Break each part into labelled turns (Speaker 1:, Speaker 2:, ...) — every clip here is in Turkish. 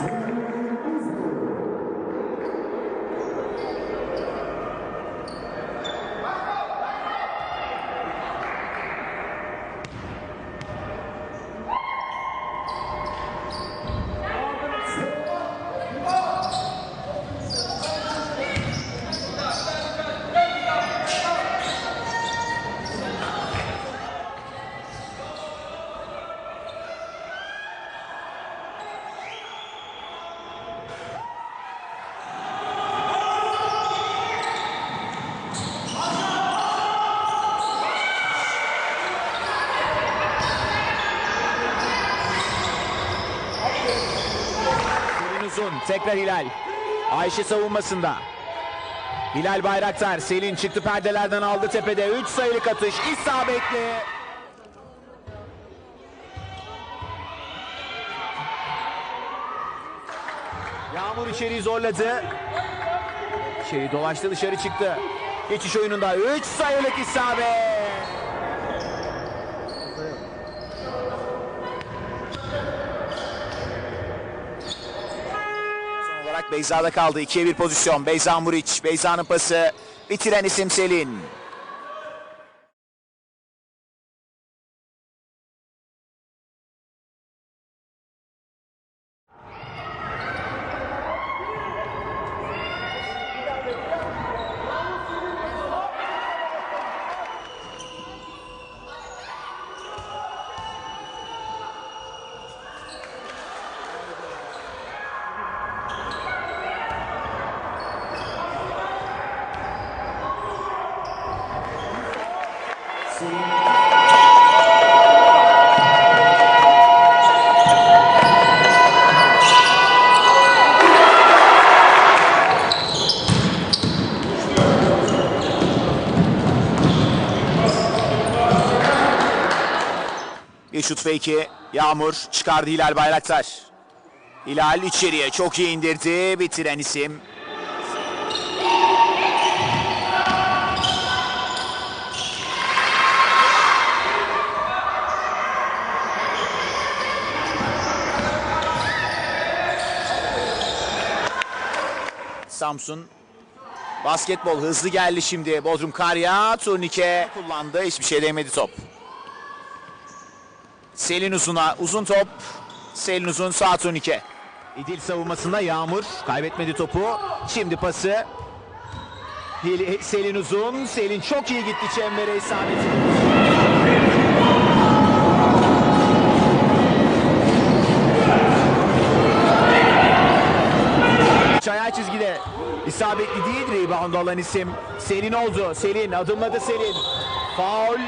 Speaker 1: Thank you. Tekrar Hilal. Ayşe savunmasında. Hilal Bayraktar. Selin çıktı perdelerden aldı tepede. 3 sayılık atış. isabetli. Yağmur içeriği zorladı. İçeri dolaştı dışarı çıktı. Geçiş oyununda 3 sayılık isabet. Beyza'da kaldı. 2'ye 1 pozisyon. Beyza Muriç. Beyza'nın pası. Bitiren isim Selin. Şut fake'i. Yağmur çıkardı Hilal Bayraktar. Hilal içeriye çok iyi indirdi. Bitiren isim. Samsun Basketbol hızlı geldi şimdi. Bodrum Karya turnike kullandı. Hiçbir şey değmedi top. Selin Uzun'a uzun top. Selin Uzun sağ turnike. İdil savunmasında Yağmur kaybetmedi topu. Şimdi pası. Selin Uzun. Selin çok iyi gitti çembere isabeti. Çaya çizgide isabetli değil rebound alan isim Selin oldu. Selin adımladı Selin. Faul.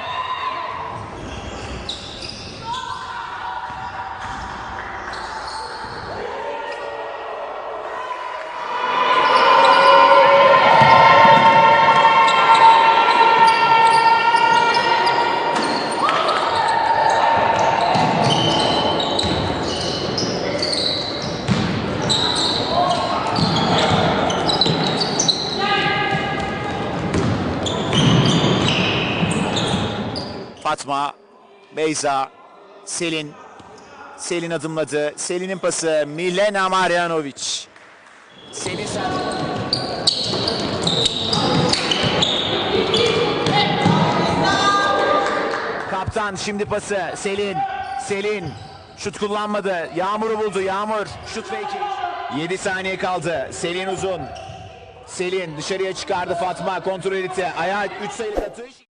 Speaker 1: Fatma, Beyza, Selin. Selin adımladı. Selin'in pası Milena Marjanovic. Selin sen... Kaptan şimdi pası Selin. Selin şut kullanmadı. Yağmur'u buldu. Yağmur şut fake. 7 saniye kaldı. Selin uzun. Selin dışarıya çıkardı Fatma kontrol etti. Ayağa 3 sayılık atış.